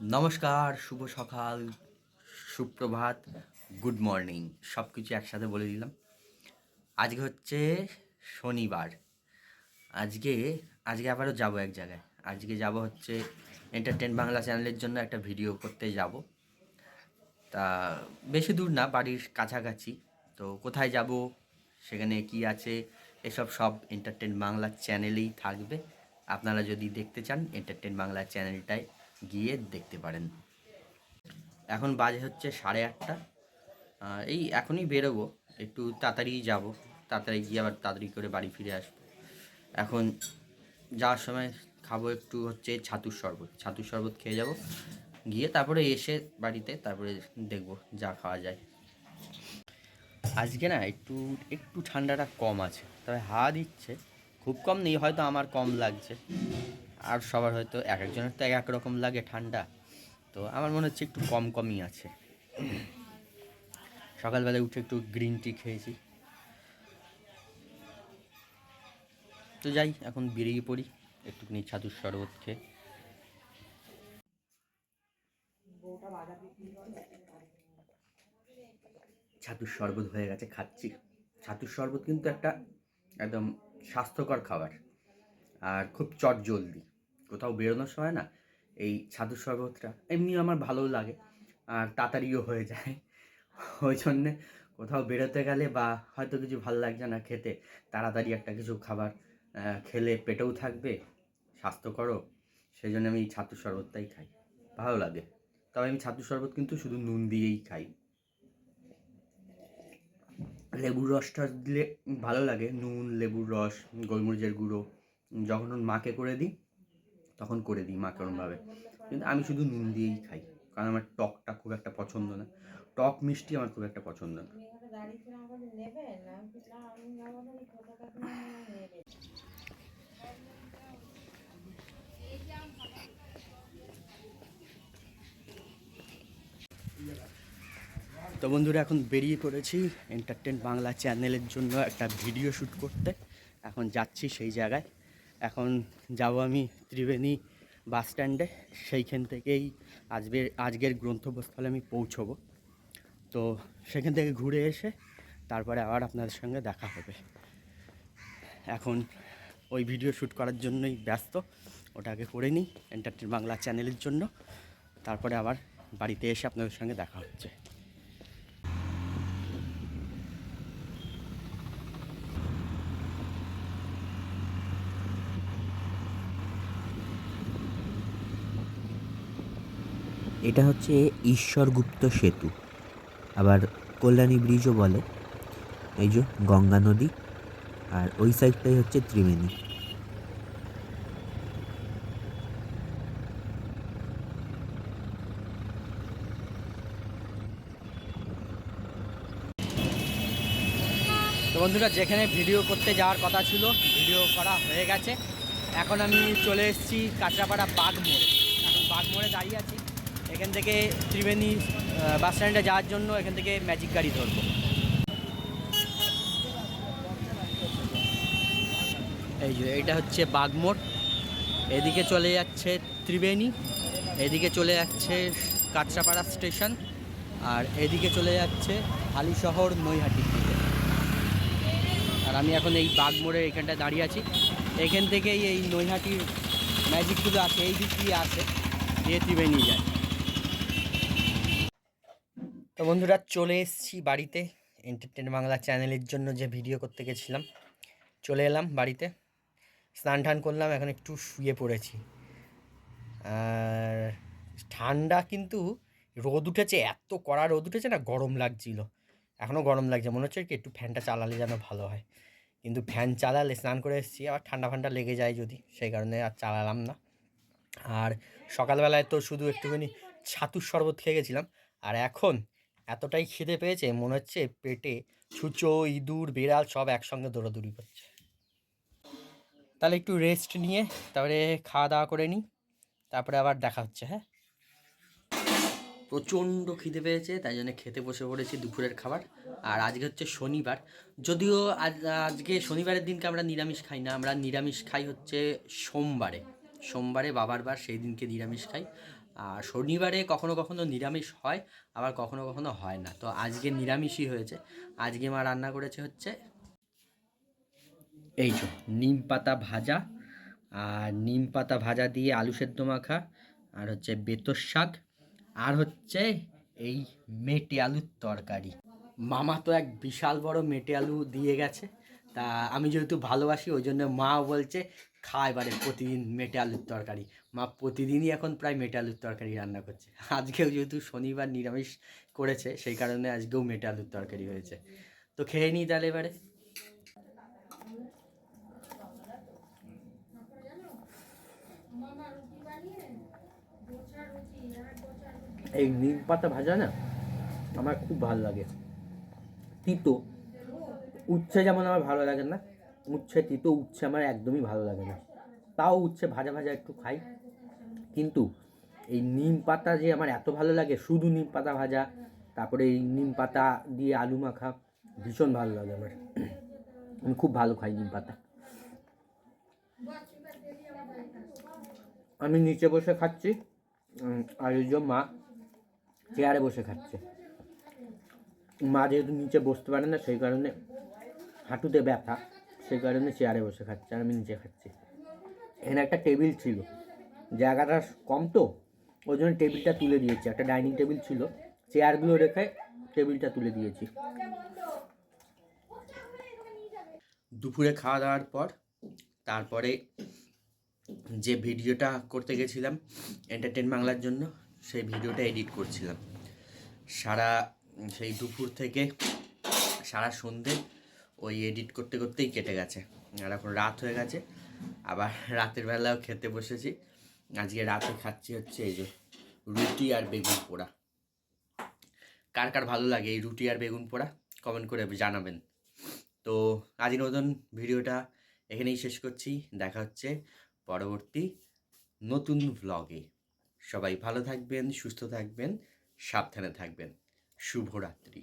নমস্কার, শুভ সকাল, সুপ্রভাত, গুড মর্নিং সব কিছু একসাথে বলে দিলাম। আজকে হচ্ছে শনিবার। আজকে আজকে আবারও যাব এক জায়গায়। আজকে যাব হচ্ছে এন্টারটেন বাংলা চ্যানেলের জন্য একটা ভিডিও করতে যাব। তা, বেশি দূর না, বাড়ির কাছাকাছি। তো কোথায় যাব, সেখানে কি আছে, এসব সব এন্টারটেন বাংলা চ্যানেলেই থাকবে। আপনারা যদি দেখতে চান এন্টারটেন বাংলা চ্যানেলটায় গিয়ে দেখতে পারেন। এখন বাজে হচ্ছে সাড়ে আটটা। এই এখনই বেরোবো, একটু তাড়াতাড়ি যাব। তাড়াতাড়ি গিয়ে আবার তাড়াতাড়ি করে বাড়ি ফিরে আসব। এখন যাওয়ার সময় খাব একটু হচ্ছে ছাতুর শরবত। ছাতুর শরবত খেয়ে যাব। গিয়ে তারপরে এসে বাড়িতে তারপরে দেখব যা খাওয়া যায়। আজকে না একটু একটু ঠান্ডাটা কম আছে। তবে হাওয়া দিচ্ছে। খুব কম নেই, হয়তো আমার কম লাগছে। আর সবার হয়তো এক একজনের তো এক এক রকম লাগে ঠান্ডা। তো আমার মনে হচ্ছে একটু কম কমই আছে। সকালবেলায় উঠে একটু গ্রিন টি খেয়েছি। তো যাই, এখন বেরিয়ে পড়ি। একটুখানি ছাতুর শরবত খেয়ে। ছাতুর শরবত হয়ে গেছে, খাচ্ছি। ছাতুর শরবত কিন্তু একটা একদম স্বাস্থ্যকর খাবার। আর খুব চট জলদি। কোথাও বেরোনোর সময় না, এই ছাতুর শরবতটা এমনি আমার ভালো লাগে, আর তাড়াতাড়িও হয়ে যায়। ওই জন্যে কোথাও বেরোতে গেলে বা হয়তো কিছু ভালো লাগছে না খেতে, তাড়াতাড়ি একটা কিছু খাবার খেলে পেটেও থাকবে স্বাস্থ্যকরও সেই জন্য আমি ছাতুর শরবতটাই খাই, ভালো লাগে। তবে আমি ছাতুর শরবত কিন্তু শুধু নুন দিয়েই খাই। লেবুর রসটা দিলে ভালো লাগে, নুন, লেবুর রস, গোলমরিচের গুঁড়ো যখন মাকে করে দিই, তখন করে দিই মাকে ওরমভাবে। কিন্তু আমি শুধু নুন দিয়েই খাই, কারণ আমার টকটা খুব একটা পছন্দ না। টক মিষ্টি আমার খুব একটা পছন্দ না। তো বন্ধুরা, এখন বেরিয়ে পড়েছি এন্টারটেন বাংলা চ্যানেলের জন্য একটা ভিডিও শ্যুট করতে। এখন যাচ্ছি সেই জায়গায়। এখন যাব আমি ত্রিবেণী বাস স্ট্যান্ডে। সেইখান থেকেই আজকের আজকের গ্রন্থবস্থলে আমি পৌঁছবো। তো সেখান থেকে ঘুরে এসে তারপরে আবার আপনাদের সঙ্গে দেখা হবে। এখন ওই ভিডিও শ্যুট করার জন্যই ব্যস্ত। ওটাকে করে নিই এন্টারটেন বাংলা চ্যানেলের জন্য। তারপরে আবার বাড়িতে এসে আপনাদের সঙ্গে দেখা হচ্ছে। এটা হচ্ছে ঈশ্বরগুপ্ত সেতু। আবার কল্যাণী ব্রিজও বলে, এই যে গঙ্গা নদী, আর ওই সাইডটাই হচ্ছে ত্রিবেণী। তো বন্ধুরা, যেখানে ভিডিও করতে যাওয়ার কথা ছিল, ভিডিও করা হয়ে গেছে। এখন আমি চলে এসেছি কাঁচরাপাড়া বাগমোড়ে এখন বাগমোড়ে দাঁড়িয়ে আছি। এখান থেকে ত্রিবেণী বাস স্ট্যান্ডে যাওয়ার জন্য এখান থেকে ম্যাজিক গাড়ি ধরবো। এই যে এটা হচ্ছে বাগমোড় এদিকে চলে যাচ্ছে ত্রিবেণী, এদিকে চলে যাচ্ছে কাঁচরাপাড়া স্টেশন, আর এদিকে চলে যাচ্ছে হালিশহর নৈহাটির দিকে। আর আমি এখন এই বাগমোড়ের এখানটায় দাঁড়িয়ে আছি। এখান থেকেই এই নৈহাটির ম্যাজিকগুলো আছে এই দিক দিয়ে আসে, দিয়ে ত্রিবেণী যায়। তো বন্ধুরা চলে এসেছি বাড়িতে এন্টারটেন বাংলা চ্যানেলের জন্য যে ভিডিও করতে গেছিলাম। চলে এলাম বাড়িতে, স্নান টান করলাম, এখন একটু শুয়ে পড়েছি। আর ঠান্ডা কিন্তু রোদ উঠেছে, এত কড়া রোদ উঠেছে না, গরম লাগছিল। এখনও গরম লাগছে, মনে হচ্ছে কি একটু ফ্যানটা চালালে যেন ভালো হয়। কিন্তু ফ্যান চালালে স্নান করে এসেছি, আবার ঠান্ডা ফান্ডা লেগে যায় যদি, সেই কারণে আর চালালাম না। আর সকালবেলায় তো শুধু একটুখানি ছাতুর শরবত খেয়ে গেছিলাম, আর এখন এতটাই খিদে পেয়েছে, মনে হচ্ছে পেটে ছুঁচো ইঁদুর, বিড়াল সব একসঙ্গে দৌড়াদৌড়ি করছে। তাহলে একটু রেস্ট নিয়ে, তারপরে খাওয়া দাওয়া করে নিই, তারপরে আবার দেখা হচ্ছে হ্যাঁ? প্রচণ্ড খিদে পেয়েছে, তাই জন্য খেতে বসে পড়েছি দুপুরের খাবার। আর আজকে হচ্ছে শনিবার, যদিও আজ, আজকে শনিবারের দিনকে আমরা নিরামিষ খাই না, আমরা নিরামিষ খাই হচ্ছে সোমবারে। সোমবারে বাবার বার, সেই দিনকে নিরামিষ খাই। আর শনিবারে কখনো কখনো নিরামিষ হয়, আবার কখনো কখনো হয় না। তো আজকে নিরামিষই হয়েছে। আজকে মা রান্না করেছে হচ্ছে এই যে নিম পাতা ভাজা। আর নিম পাতা ভাজা দিয়ে আলু সেদ্ধ মাখা, আর হচ্ছে বেতর শাক, আর হচ্ছে এই মেটে আলুর তরকারি। মামা তো এক বিশাল বড় মেটে আলু দিয়ে গেছে। তা আমি যেহেতু ভালোবাসি, ওই জন্য মাও বলছে খা এবারে প্রতিদিন মেটে আলুর তরকারি। মা প্রতিদিনই এখন প্রায় মেটে আলুর তরকারি রান্না করছে। আজকেও যেহেতু শনিবার নিরামিষ করেছে, সেই কারণে আজকেও মেটে আলুর তরকারি হয়েছে। তো খেয়ে নিই তাহলে এবারে। এই নিম পাতা ভাজা না, আমার খুব ভালো লাগে। তিতো, উচ্ছে যেমন আমার ভালো লাগে না উচ্ছে, তিতো উচ্ছে আমার একদমই ভালো লাগে না। তাও উচ্ছে ভাজা ভাজা একটু খাই। কিন্তু এই নিম পাতা যে আমার এত ভালো লাগে, শুধু নিম পাতা ভাজা, তারপরে এই নিম পাতা দিয়ে আলু মাখা, ভীষণ ভালো লাগে আমার। আমি খুব ভালো খাই নিম পাতা। আমি নিচে বসে খাচ্ছি আর ওই মা চেয়ারে বসে খাচ্ছে। মা যেহেতু নিচে বসতে পারে না, সেই কারণে হাঁটুতে ব্যথা। সেই কারণে চেয়ারে বসে খাচ্ছে, আর আমি নিচে খাচ্ছি। এখানে একটা টেবিল ছিল, জায়গাটা কম তো, ওই জন্য টেবিলটা তুলে দিয়েছি। একটা ডাইনিং টেবিল ছিল, চেয়ারগুলো রেখে টেবিলটা তুলে দিয়েছি। দুপুরে খাওয়া দাওয়ার পর, তারপরে যে ভিডিওটা করতে গেছিলাম এন্টারটেন বাংলার জন্য, সেই ভিডিওটা এডিট করছিলাম। সারা, সেই দুপুর থেকে সারা সন্ধে ওই এডিট করতে করতেই কেটে গেছে। আর এখন রাত হয়ে গেছে। আবার রাতের বেলাও খেতে বসেছি। আজকে রাতে খাচ্ছি হচ্ছে এই যে রুটি আর বেগুন পোড়া। কার কার ভালো লাগে এই রুটি আর বেগুন পোড়া? কমেন্ট করে জানাবেন। তো আজকের মতন ভিডিওটা এখানেই শেষ করছি। দেখা হচ্ছে পরবর্তী নতুন ভ্লগে সবাই ভালো থাকবেন, সুস্থ থাকবেন, সাবধানে থাকবেন। শুভরাত্রি।